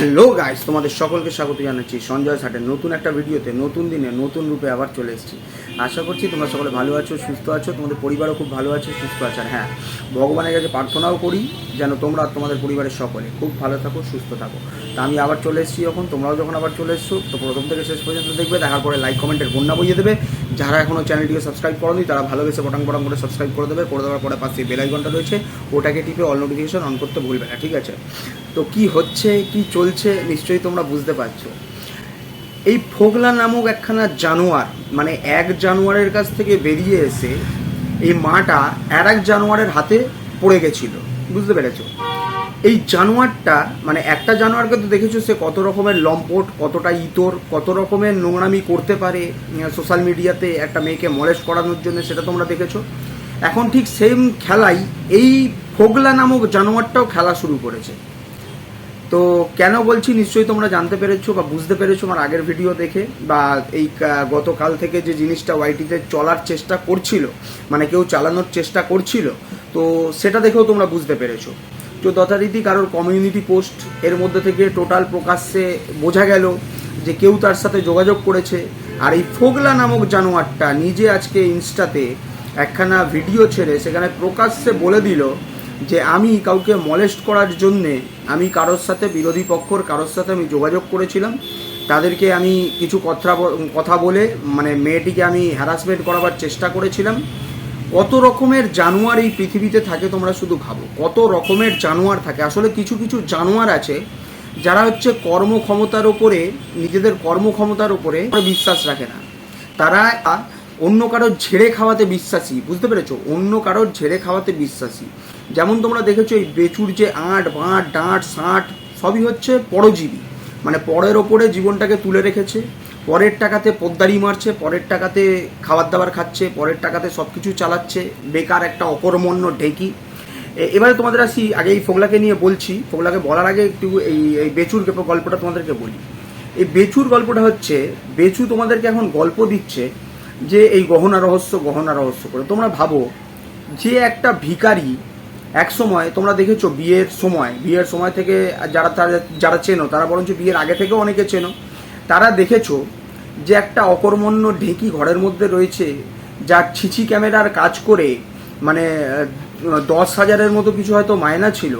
Hello guys তোমাদের সকলকে স্বাগত জানাচ্ছি। সঞ্জয় সাটের নতুন একটা ভিডিওতে, নতুন দিনে, নতুন রূপে আবার চলে এসেছি। আশা করছি তোমরা সকলে ভালো আছো, সুস্থ আছো, তোমাদের পরিবারও খুব ভালো আছে, সুস্থ আছে। হ্যাঁ ভগবানের কাছে প্রার্থনাও করি, যেন তোমরা তোমাদের পরিবারের সকলে খুব ভালো থাকো, সুস্থ থাকো। তা আমি আবার চলে এসেছি যখন, তোমরাও যখন আবার চলে এসছো, তো প্রথম থেকে শেষ পর্যন্ত দেখবে দেখার পরে লাইক কমেন্টের বন্যা বইয়ে দেবে। যারা এখনও চ্যানেলটিকে সাবস্ক্রাইব করনি, তারা ভালোবেসে বটাং বটাং করে সাবস্ক্রাইব করে দেবে। করে দেওয়ার পরে পাশে বেল আইকনটা রয়েছে, ওটাকে টিপে অল নোটিফিকেশন অন করতে ভুলবে না, ঠিক আছে? তো কি হচ্ছে, কি চলছে, নিশ্চয়ই তোমরা বুঝতে পারছ। এই ফোগলা নামক একখানা জানোয়ার মানে এক জানোয়ারের কাছ থেকে বেরিয়ে এসে এই মাটা আর এক জানোয়ারের হাতে পড়ে গেছিল। বুঝতে পেরেছ? এই জানোয়ারটা মানে একটা জানোয়ারকে তো দেখেছ, সে কত রকমের লম্পট, কতটা ইতর, কত রকমের নোংরামি করতে পারে সোশ্যাল মিডিয়াতে একটা মেয়েকে মলেস্ট করানোর জন্য, সেটা তোমরা দেখেছ। এখন ঠিক সেম খেলাই এই ফোগলা নামক জানোয়ারটাও খেলা শুরু করেছে। তো কেন বলছি নিশ্চয়ই তোমরা জানতে পেরেছ বা বুঝতে পেরেছ আমার আগের ভিডিও দেখে বা এই গতকাল থেকে যে জিনিসটা ওয়াইটিতে চলার চেষ্টা করছিল মানে কেউ চালানোর চেষ্টা করছিল, তো সেটা দেখেও তোমরা বুঝতে পেরেছ। তো যথারীতি কারোর কমিউনিটি পোস্ট এর মধ্যে থেকে টোটাল প্রকাশ্যে বোঝা গেল যে কেউ তার সাথে যোগাযোগ করেছে। আর এই ফোগলা নামক জানোয়ারটা নিজে আজকে ইনস্টাতে একখানা ভিডিও ছেড়ে সেখানে প্রকাশ্যে বলে দিল যে আমি কাউকে মলেস্ট করার জন্যে আমি কারোর সাথে, বিরোধী পক্ষর কারোর সাথে আমি যোগাযোগ করেছিলাম। তাদেরকে আমি কিছু কথা কথা বলে মানে মেয়েটিকে আমি হ্যারাসমেন্ট করাবার চেষ্টা করেছিলাম। কত রকমের জানোয়ার এই পৃথিবীতে থাকে তোমরা শুধু ভাবো। কত রকমের জানোয়ার থাকে। আসলে কিছু কিছু জানোয়ার আছে যারা হচ্ছে কর্মক্ষমতার ওপরে নিজেদের কর্মক্ষমতার উপরে বিশ্বাস রাখে না। তারা অন্য কারোর ঝেড়ে খাওয়াতে বিশ্বাসী। বুঝতে পেরেছ? অন্য কারোর ঝেড়ে খাওয়াতে বিশ্বাসী। যেমন তোমরা দেখেছ এই বেচুর যে আঁট, বাঁট, ডাঁট সাঁট সবই হচ্ছে পরজীবী। মানে পরের ওপরে জীবনটাকে তুলে রেখেছে, পরের টাকাতে পোদ্দারি মারছে, পরের টাকাতে খাবার দাবার খাচ্ছে, পরের টাকাতে সব কিছু চালাচ্ছে, বেকার একটা অকর্মণ্য ঢেকি। এবারে তোমাদের আসি, আগে এই ফোগলাকে নিয়ে বলছি। ফোগলাকে বলার আগে একটু এই এই বেচুর গল্পটা তোমাদেরকে বলি। এই বেচুর গল্পটা হচ্ছে, বেচু তোমাদেরকে এখন গল্প দিচ্ছে যে এই গহনা রহস্য গহনা রহস্য করে। তোমরা ভাবো, যে একটা ভিখারি এক সময়, তোমরা দেখেছ বিয়ের সময় বিয়ের সময় থেকে যারা তারা- যারা চেনো, তারা বরঞ্চ বিয়ের আগে থেকেও অনেকে চেনো, তারা দেখেছ যে একটা অকর্মণ্য ঢেঁকি ঘরের মধ্যে রয়েছে, যা ছিছি ক্যামেরার কাজ করে মানে দশ হাজারের মতো কিছু হয়তো মায়না ছিল।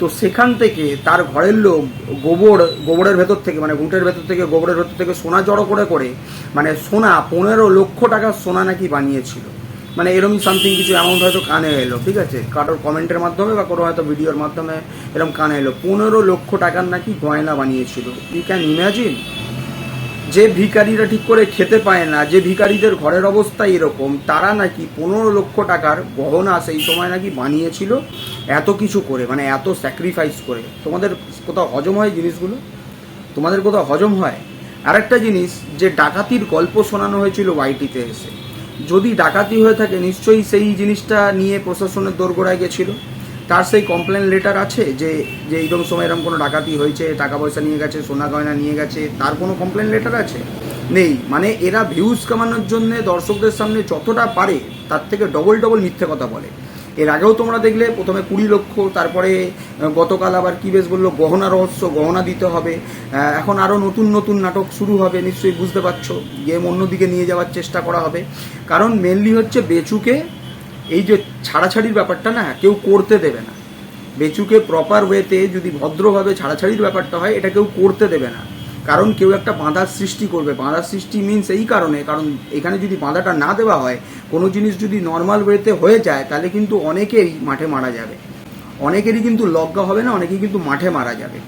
তো সেখান থেকে তার ঘরের লোক গোবর, গোবরের ভেতর থেকে মানে গুঁটের ভেতর থেকে, গোবরের ভেতর থেকে সোনা জড়ো করে করে মানে সোনা পনেরো লক্ষ টাকার সোনা নাকি বানিয়েছিল। মানে এরকম সামথিং কিছু অ্যামাউন্ট হয়তো কানে এলো, ঠিক আছে? কারোর কমেন্টের মাধ্যমে বা কোনো হয়তো ভিডিওর মাধ্যমে এরকম কানে এলো। পনেরো লক্ষ টাকার নাকি গয়না বানিয়েছিল। ইউ ক্যান ইম্যাজিন যে ভিখারিরা ঠিক করে খেতে পায় না, যে ভিখারিদের ঘরের অবস্থা এরকম, তারা নাকি পনেরো লক্ষ টাকার গহনা সেই সময় নাকি বানিয়েছিল এত কিছু করে মানে এত স্যাক্রিফাইস করে। তোমাদের কোথাও হজম হয় জিনিসগুলো? তোমাদের কোথাও হজম হয়? আরেকটা জিনিস, যে ডাকাতির গল্প শোনানো হয়েছিল ওয়াইটিতে এসে। যদি ডাকাতি হয়ে থাকে, নিশ্চয়ই সেই জিনিসটা নিয়ে প্রশাসনের দোরগোড়ায় গেছিল। তার সেই কমপ্লেন লেটার আছে যে যে এইরকম সময় এরকম কোনো ডাকাতি হয়েছে, টাকা পয়সা নিয়ে গেছে, সোনা গয়না নিয়ে গেছে, তার কোনো কমপ্লেন লেটার আছে? নেই। মানে এরা ভিউজ কামানোর জন্য দর্শকদের সামনে যতটা পারে, তার থেকে ডবল ডবল মিথ্যে কথা বলে। এর আগেও তোমরা দেখলে, প্রথমে কুড়ি লক্ষ, তারপরে গতকাল আবার কি বেশ বলল, গহনা রহস্য, গহনা দিতে হবে। এখন আরও নতুন নতুন নাটক শুরু হবে, নিশ্চয়ই বুঝতে পারছ, গেম অন্যদিকে নিয়ে যাওয়ার চেষ্টা করা হবে। কারণ মেনলি হচ্ছে বেচুকে এই যে ছাড়াছাড়ির ব্যাপারটা না, কেউ করতে দেবে না। বেচুকে প্রপার ওয়েতে যদি ভদ্রভাবে ছাড়াছাড়ির ব্যাপারটা হয়, এটা কেউ করতে দেবে না। কারণ কেউ একটা বাঁধার সৃষ্টি করবে। বাঁধার সৃষ্টি মিনস এই কারণে, কারণ এখানে যদি বাঁধাটা না দেওয়া হয়, কোনো জিনিস যদি নর্মাল ওয়েতে হয়ে যায়, তাহলে কিন্তু অনেকেই মাঠে মারা যাবে। অনেকেরই কিন্তু লজ্ঞা হবে না, অনেকেই কিন্তু মাঠে মারা যাবে।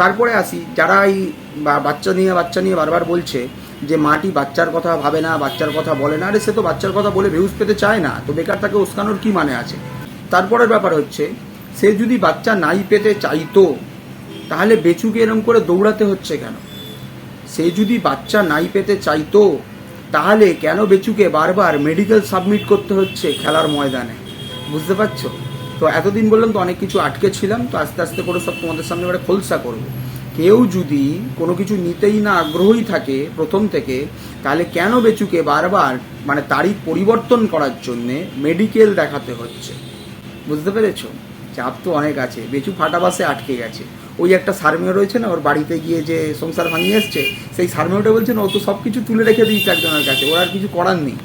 তারপরে আসি, যারা এই বাচ্চা নিয়ে বাচ্চা নিয়ে বারবার বলছে যে মাটি বাচ্চার কথা ভাবে না, বাচ্চার কথা বলে না, আরে সে তো বাচ্চার কথা বলে ভিউজ পেতে চায় না, তো বেকার তাকে উস্কানোর কি মানে আছে? তারপরের ব্যাপার হচ্ছে, সে যদি বাচ্চা নাই পেতে চাইতো, তাহলে বেচুকে এরম করে দৌড়াতে হচ্ছে কেন? সে যদি বাচ্চা নাই পেতে চাইতো, তাহলে কেন বেচুকে বারবার মেডিকেল সাবমিট করতে হচ্ছে খেলার ময়দানে? বুঝতে পারছ? তো এতদিন বললাম তো অনেক কিছু আটকে ছিলাম, তো আস্তে আস্তে করে সব তোমাদের সামনে এবারে খোলসা করব। কেউ যদি কোনো কিছু নিতেই না আগ্রহী থাকে প্রথম থেকে, তাহলে কেন বেচুকে বারবার মানে তারিখ পরিবর্তন করার জন্যে মেডিকেল দেখাতে হচ্ছে? বুঝতে পেরেছ? চাপ তো অনেক আছে। বেচু ফাটা বাসে আটকে গেছে। ওই একটা সার্মেয় রয়েছে না, ওর বাড়িতে গিয়ে যে সংসার ভাঙিয়ে এসছে, সেই সার্মেয়টা বলছে, না, ও তো সব কিছু তুলে রেখে দিয়েছে একজনের কাছে, ওর আর কিছু করার নেই।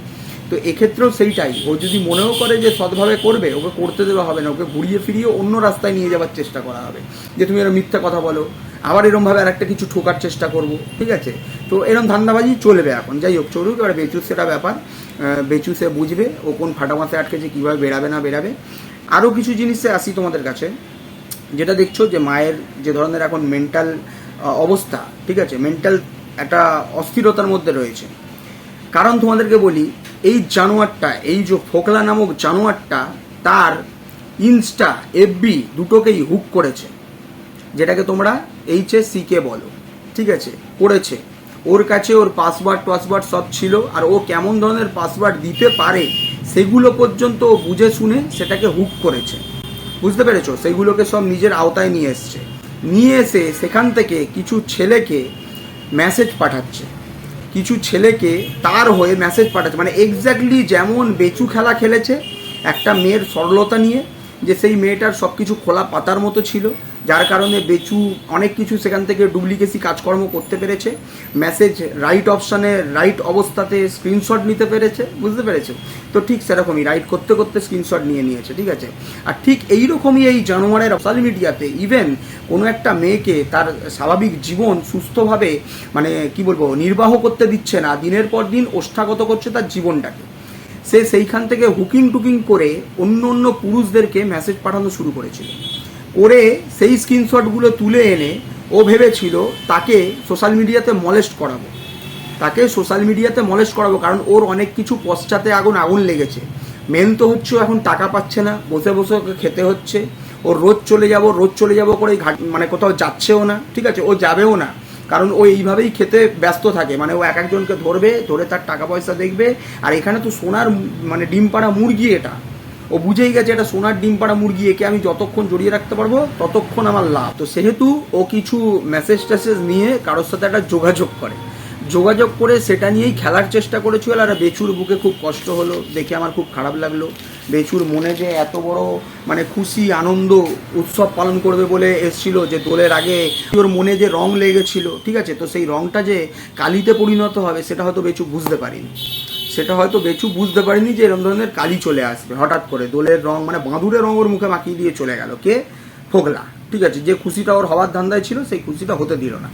তো এক্ষেত্রেও সেইটাই, ও যদি মনেও করে যে সৎভাবে করবে, ওকে করতে দেওয়া হবে না, ওকে ঘুরিয়ে ফিরিয়ে অন্য রাস্তায় নিয়ে যাওয়ার চেষ্টা করা হবে, যে তুমি এরকম মিথ্যা কথা বলো, আবার এরমভাবে আর একটা কিছু ঠোকার চেষ্টা করব, ঠিক আছে? তো এরকম ধান্দাবাজি চলবে এখন, যাই হোক, চলুক, এবার বেচু সেটা ব্যাপার বেচু সে বুঝবে, ও কোন ফাটামাতে আটকেছে, কীভাবে বেরাবে না বেরাবে আরও কিছু জিনিসে আসি তোমাদের কাছে। যেটা দেখছ যে মায়ের যে ধরনের এখন মেন্টাল অবস্থা, ঠিক আছে? মেন্টাল একটা অস্থিরতার মধ্যে রয়েছে। কারণ তোমাদেরকে বলি, এই জানোয়ারটা, এই যে ফোকলা নামক জানোয়ারটা, তার ইনস্টা, এফবি দুটোকেই হুক করেছে। যেটাকে তোমরা এইচএসসিকে বলো, ঠিক আছে? করেছে। ওর কাছে ওর পাসওয়ার্ড টাসওয়ার্ড সব ছিল, আর ও কেমন ধরনের পাসওয়ার্ড দিতে পারে, সেগুলো পর্যন্ত ও বুঝে শুনে সেটাকে হুক করেছে। বুঝতে পেরেছ? সেইগুলোকে সব নিজের আওতায় নিয়ে এসছে। নিয়ে এসে সেখান থেকে কিছু ছেলেকে মেসেজ পাঠাচ্ছে। কিছু ছেলেকে তার হয়ে মেসেজ পাঠাচ্ছে। মানে এক্স্যাক্টলি যেমন বেচু খেলা খেলেছে, একটা মেয়ের সরলতা নিয়ে, যে সেই মেয়েটার সব কিছু খোলা পাতার মতো ছিল যার কারণে বেচু অনেক কিছু সেখান থেকে ডুপ্লিকেসি কাজকর্ম করতে পেরেছে। মেসেজ রাইট অপশানে রাইট অবস্থাতে স্ক্রিনশট নিতে পেরেছে, বুঝতে পেরেছে? তো ঠিক সেরকমই রাইট করতে করতে স্ক্রিনশট নিয়ে নিয়েছে, ঠিক আছে? আর ঠিক এইরকমই এই জানোয়ারের সোশ্যাল মিডিয়াতে ইভেন কোনো একটা মেয়েকে তার স্বাভাবিক জীবন সুস্থভাবে মানে কি বলব, নির্বাহ করতে দিচ্ছে না, দিনের পর দিন ওষ্ঠাগত করছে তার জীবনটাকে। সে সেইখান থেকে হুকিং টুকিং করে অন্য অন্য পুরুষদেরকে মেসেজ পাঠানো শুরু করেছিল। করে সেই স্ক্রিনশটগুলো তুলে এনে ও ভেবেছিল তাকে সোশ্যাল মিডিয়াতে মলেস্ট করাবো। তাকে সোশ্যাল মিডিয়াতে মলেস্ট করাবো কারণ ওর অনেক কিছু পশ্চাতে আগুন আগুন লেগেছে। মেন তো হচ্ছে এখন টাকা পাচ্ছে না, বসে বসে ওকে খেতে হচ্ছে। ওর রোজ চলে যাব, রোজ চলে যাব করে ঘাট মানে কোথাও যাচ্ছেও না, ঠিক আছে? ও যাবেও না। কারণ ও এইভাবেই খেতে ব্যস্ত থাকে। মানে ও এক একজনকে ধরবে, ধরে তার টাকা পয়সা দেখবে। আর এখানে তো সোনার মানে ডিম পাড়া মুরগি এটা। ও বুঝেই গেছে এটা সোনার ডিম পাড়া মুরগি, একে আমি যতক্ষণ জড়িয়ে রাখতে পারব ততক্ষণ আমার লাভ। তো সেহেতু ও কিছু মেসেজ টেসেজ নিয়ে কারোর সাথে একটা যোগাযোগ করে। যোগাযোগ করে সেটা নিয়েই খেলার চেষ্টা করেছিল আর বেচুর বুকে খুব কষ্ট হলো, দেখে আমার খুব খারাপ লাগল। বেচুর মনে যে এত বড় মানে খুশি, আনন্দ, উৎসব পালন করবে বলে এসছিল যে দোলের আগে ওর মনে যে রং লেগেছিল, ঠিক আছে? তো সেই রংটা যে কালিতে পরিণত হবে, সেটা হয়তো বেচু বুঝতে পারিনি। সেটা হয়তো বেচু বুঝতে পারেনি যে এরকম ধরনের কালি চলে আসবে, হঠাৎ করে। দোলের রং মানে বাঁদুরের রং ওর মুখে মাখিয়ে দিয়ে চলে গেল। কে? ফোগলা। ঠিক আছে, যে খুশিটা ওর হওয়ার ধান্দায় ছিল, সেই খুশিটা হতে দিল না।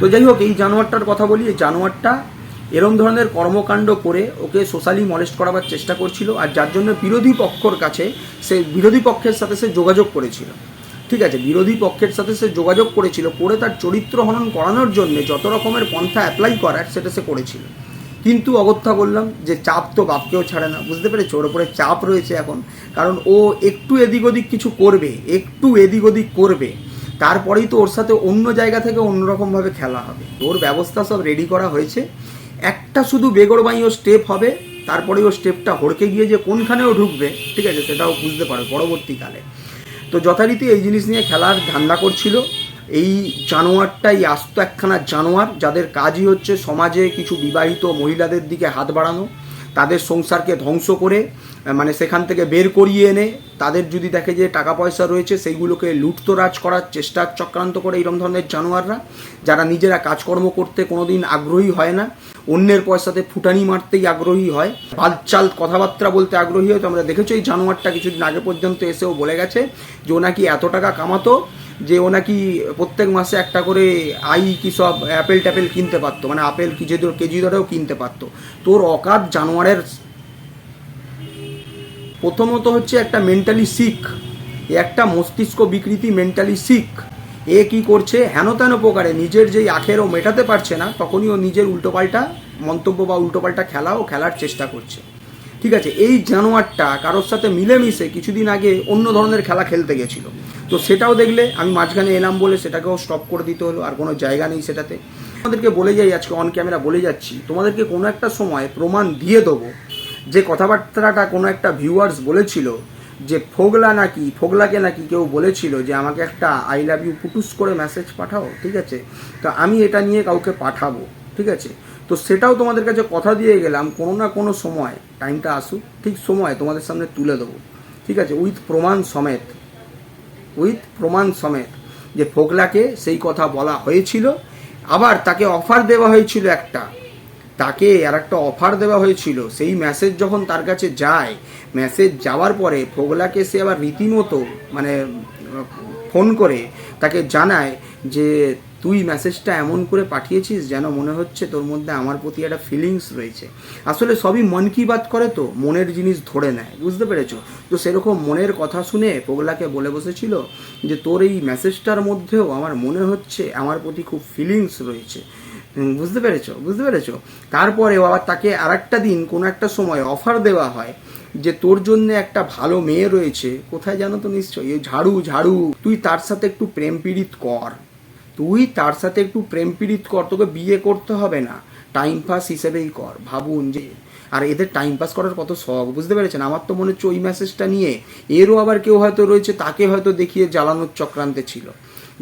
তো যাই হোক, এই জানোয়ারটার কথা বলি, এই জানোয়ারটা এরম ধরনের কর্মকাণ্ড করে ওকে সোশ্যালি মলেস্ট করাবার চেষ্টা করছিল, আর যার জন্য বিরোধী পক্ষর কাছে সে, বিরোধী পক্ষের সাথে সে যোগাযোগ করেছিল। ঠিক আছে, বিরোধী পক্ষের সাথে সে যোগাযোগ করেছিল, করে তার চরিত্র হনন করানোর জন্য যত রকমের পন্থা অ্যাপ্লাই করার সেটা সে করেছিল। কিন্তু অগত্যা বললাম যে চাপ তো বাপকেও ছাড়ে না। বুঝতে পেরেছ? ওর উপরে চাপ রয়েছে এখন। কারণ ও একটু এদিক ওদিক কিছু করবে, একটু এদিক ওদিক করবে। তারপরেই তো ওর সাথে অন্য জায়গা থেকে অন্যরকমভাবে খেলা হবে। ওর ব্যবস্থা সব রেডি করা হয়েছে। একটা শুধু বেগরবাই ও স্টেপ হবে তারপরে ও স্টেপটা হড়কে গিয়ে যে কোনখানেও ঢুকবে, ঠিক আছে? সেটাও বুঝতে পারো পরবর্তীকালে। তো যথারীতি এই জিনিস নিয়ে খেলার ধান্দা করছিল। এই জানোয়ারটাই আস্ত একখানা জানোয়ার, যাদের কাজই হচ্ছে সমাজে কিছু বিবাহিত মহিলাদের দিকে হাত বাড়ানো, তাদের সংসারকে ধ্বংস করে মানে সেখান থেকে বের করিয়ে এনে, তাদের যদি দেখে যে টাকা পয়সা রয়েছে, সেইগুলোকে লুটতরাজ করার চেষ্টা চক্রান্ত করে এরকম ধরনের জানোয়াররা, যারা নিজেরা কাজকর্ম করতে কোনোদিন আগ্রহী হয় না, অন্যের পয়সাতে ফুটানি মারতেই আগ্রহী হয়। বাদচাল কথাবার্তা বলতে আগ্রহী হয়। তো আমরা দেখেছ এই জানোয়ারটা কিছুদিন আগে পর্যন্ত এসেও বলে গেছে যে ও নাকি এত টাকা কামাতো যে ও নাকি প্রত্যেক মাসে একটা করে আই কি সব অ্যাপেল ট্যাপেল কিনতে পারতো মানে আপেল কেজি কেজি ধরেও কিনতে পারতো। তোর অকাত জানোয়ারের প্রথমত হচ্ছে একটা মেন্টালি এ একটা মস্তিষ্ক বিকৃতি মেন্টালি সিক এ কি করছে? হেন তেন প্রকারে নিজের যেই আখেরও মেটাতে পারছে না, তখনই ও নিজের উল্টোপাল্টা মন্তব্য বা উল্টোপাল্টা খেলা ও খেলার চেষ্টা করছে। ঠিক আছে, এই জানোয়ারটা কারোর সাথে মিলেমিশে কিছুদিন আগে অন্য ধরনের খেলা খেলতে গেছিল। তো সেটাও দেখলে, আমি মাঝখানে এলাম বলে সেটাকেও স্টপ করে দিতে হলো, আর কোনো জায়গা নেই সেটাতে। তোমাদেরকে বলে যাই, আজকে অন ক্যামেরা বলে যাচ্ছি, তোমাদেরকে কোনো একটা সময় প্রমাণ দিয়ে দেবো যে কথাবার্তাটা কোনো একটা ভিউয়ার্স বলেছিল, যে ফোগলা নাকি, ফোগলাকে নাকি কেউ বলেছিল যে আমাকে একটা আই লাভ ইউ পুটুস করে মেসেজ পাঠাও, ঠিক আছে? তো আমি এটা নিয়ে কাউকে পাঠাবো, ঠিক আছে? তো সেটাও তোমাদের কাছে কথা দিয়ে গেলাম, কোনো না কোনো সময় টাইমটা আসুক, ঠিক সময় তোমাদের সামনে তুলে দেবো ঠিক আছে? উইথ প্রমাণ সমেত উইথ প্রমাণ সমেত, যে ফোকলাকে সেই কথা বলা হয়েছিল, আবার তাকে অফার দেওয়া হয়েছিল একটা। তাকে আর একটা অফার দেওয়া হয়েছিল। সেই মেসেজ যখন তার কাছে যায় মেসেজ যাওয়ার পরে ফোগলাকে সে আবার রীতিমতো মানে ফোন করে, তাকে জানায় যে তুই মেসেজটা এমন করে পাঠিয়েছিস যেন মনে হচ্ছে তোর মধ্যে আমার প্রতি একটা ফিলিংস রয়েছে। আসলে সবই মন কি বাত করে তো? মনের জিনিস ধরে নেয়, বুঝতে পেরেছ? তো সেরকম মনের কথা শুনে পোগলাকে বলে বসেছিল যে, তোর এই মেসেজটার মধ্যেও আমার মনে হচ্ছে আমার প্রতি খুব ফিলিংস রয়েছে। বুঝতে পেরেছ? বুঝতে পেরেছ? তারপরে আবার তাকে আর একটা দিন কোনো একটা সময় অফার দেওয়া হয় যে, তোর জন্য একটা ভালো মেয়ে রয়েছে। কোথায় জানো তো নিশ্চয়ই? ঝাড়ু ঝাড়ু। তুই তার সাথে একটু প্রেম পীড়িত কর। তুই তার সাথে একটু প্রেম পীড়িত কর, তোকে বিয়ে করতে হবে না। টাইম পাস হিসেবেই কর, ভাবুন যে। আর এদের টাইম পাস করার কত শখ, বুঝতে পেরেছেন? আমার তো মনে হচ্ছে ওই মেসেজটা নিয়ে এরও আবার কেউ হয়তো রয়েছে, তাকে হয়তো দেখিয়ে জ্বালানোর চক্রান্তে ছিল।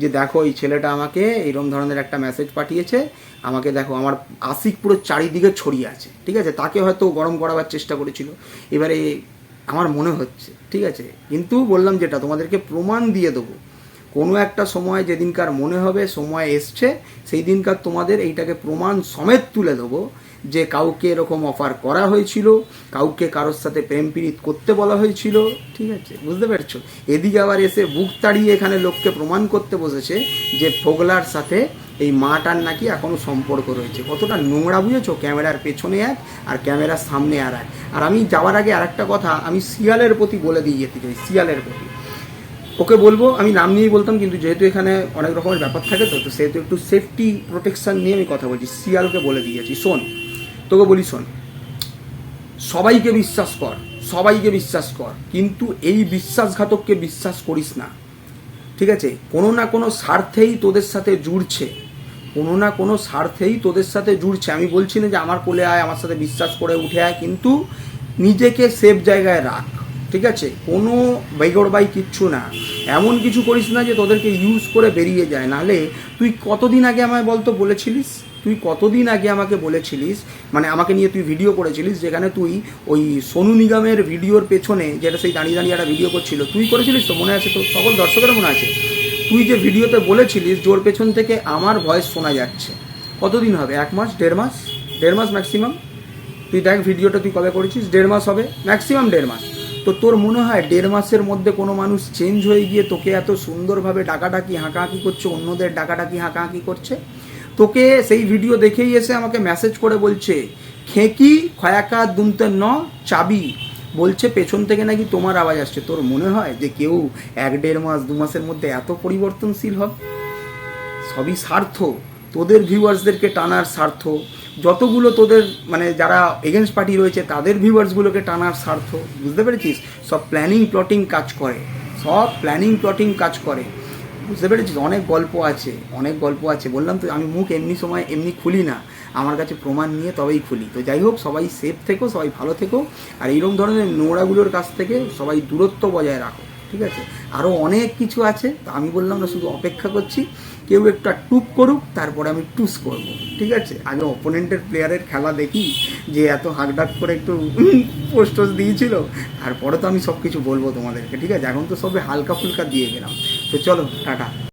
যে দেখো, এই ছেলেটা আমাকে এরকম ধরনের একটা মেসেজ পাঠিয়েছে। আমাকে দেখো, আমার আশিক পুরো চারিদিকে ছড়িয়ে আছে, ঠিক আছে? তাকে হয়তো গরম করাবার চেষ্টা করেছিল। এবারে আমার মনে হচ্ছে, ঠিক আছে? কিন্তু বললাম যেটা, তোমাদেরকে প্রমাণ দিয়ে দেবো। কোনো একটা সময় যেদিনকার মনে হবে, সময় এসছে সেই দিনকার তোমাদের এইটাকে প্রমাণ সমেত তুলে দেবো যে কাউকে এরকম অফার করা হয়েছিল, কাউকে কারোর সাথে প্রেম পীড়িত করতে বলা হয়েছিল, ঠিক আছে? বুঝতে পারছ? এদিকে আবার এসে বুক তাড়িয়ে এখানে লোককে প্রমাণ করতে বসেছে যে ফোগলার সাথে এই মাটার নাকি এখনও সম্পর্ক রয়েছে। কতটা নোংরা বুঝেছ? ক্যামেরার পেছনে এক আর ক্যামেরার সামনে আর এক। আর আমি যাওয়ার আগে আর একটা কথা, আমি শিয়ালের প্রতি বলে দিয়ে যেতে চাই, শিয়ালের প্রতি। ওকে বলব, আমি নাম নিয়েই বলতাম, কিন্তু যেহেতু এখানে অনেক রকমের ব্যাপার থাকে তো তো সেহেতু একটু সেফটি প্রোটেকশন নিয়ে আমি কথা বলছি। শিয়ালকে বলে দিয়েছি, শোন, তোকে বলি শোন, সবাইকে বিশ্বাস কর, সবাইকে বিশ্বাস কর, কিন্তু এই বিশ্বাসঘাতককে বিশ্বাস করিস না। ঠিক আছে? কোনো না কোনো স্বার্থেই তোদের সাথে জুড়ছে। কোনো না কোনো স্বার্থেই তোদের সাথে জুড়ছে। আমি বলছি না যে আমার কোলে আয়, আমার সাথে বিশ্বাস করে উঠে আয়, কিন্তু নিজেকে সেফ জায়গায় রাখ। ঠিক আছে? কোনো বেগড়বাই কিচ্ছু না। এমন কিছু করিস না যে তোদেরকে ইউজ করে বেরিয়ে যায়। নাহলে তুই কতদিন আগে আমায় বলতো বলেছিলিস? তুই কতদিন আগে আমাকে বলেছিলিস? মানে আমাকে নিয়ে তুই ভিডিও করেছিলিস যেখানে তুই ওই সোনু নিগমের ভিডিওর পেছনে যেটা সেই দাঁড়িয়ে দাঁড়িয়ে একটা ভিডিও করছিল। তুই করেছিলিস তো? মনে আছে তো সকল দর্শকের মনে আছে। তুই যে ভিডিওতে বলেছিলিস, জোর পেছন থেকে আমার ভয়েস শোনা যাচ্ছে। কতদিন হবে? এক মাস? দেড় মাস? দেড় মাস ম্যাক্সিমাম তুই দেখ ভিডিওটা তুই কবে করেছিস? দেড় মাস হবে? ম্যাক্সিমাম দেড় মাস। তো তোর মনে হয় দেড় মাসের মধ্যে কোনো মানুষ চেঞ্জ হয়ে গিয়ে তোকে এত সুন্দরভাবে ডাকাডাকি, হাঁকাহাঁকি করছে, অন্যদের ডাকাডাকি, হাঁকাহাঁকি করছে? তোকে সেই ভিডিও দেখেই এসে আমাকে মেসেজ করে বলছে, খেঁকি, খয়াকা দুমতে ন, চাবি। বলছে, পেছন থেকে নাকি তোমার আওয়াজ আসছে। তোর মনে হয় যে কেউ এক দেড় মাস, দু মাসের মধ্যে এত পরিবর্তনশীল হবে? সবই স্বার্থ। তোদের ভিউয়ার্সদেরকে টানার স্বার্থ। যতগুলো তোদের মানে যারা এগেনস্ট পার্টি রয়েছে, তাদের ভিউয়ার্সগুলোকে টানার স্বার্থ, বুঝতে পেরেছিস? সব প্ল্যানিং প্লটিং কাজ করে। সব প্ল্যানিং প্লটিং কাজ করে। বুঝতে পেরেছিস? অনেক গল্প আছে, অনেক গল্প আছে। বললাম তো, আমি মুখ এমনি সময় এমনি খুলি না। আমার কাছে প্রমাণ নিয়ে তবেই খুলি। তো যাই হোক, সবাই সেফ থেকো, সবাই ভালো থেকো। আর এইরকম ধরনের নোংরাগুলোর কাছ থেকে সবাই দূরত্ব বজায় রাখো, ঠিক আছে? আরও অনেক কিছু আছে, তো আমি বললাম না, শুধু অপেক্ষা করছি। কেউ একটা টুপ করুক, তারপর আমি টুস করব। ঠিক আছে? আগে অপোনেন্টের প্লেয়ারের খেলা দেখি, যে এত হাঁকডাক করে একটু পোস্ট দিয়েছিল। তারপরে তো আমি সব কিছু বলব তোমাদেরকে, ঠিক আছে? এখন তো সবে হালকা ফুলকা দিয়ে গেলাম। তো চলো, টাটা।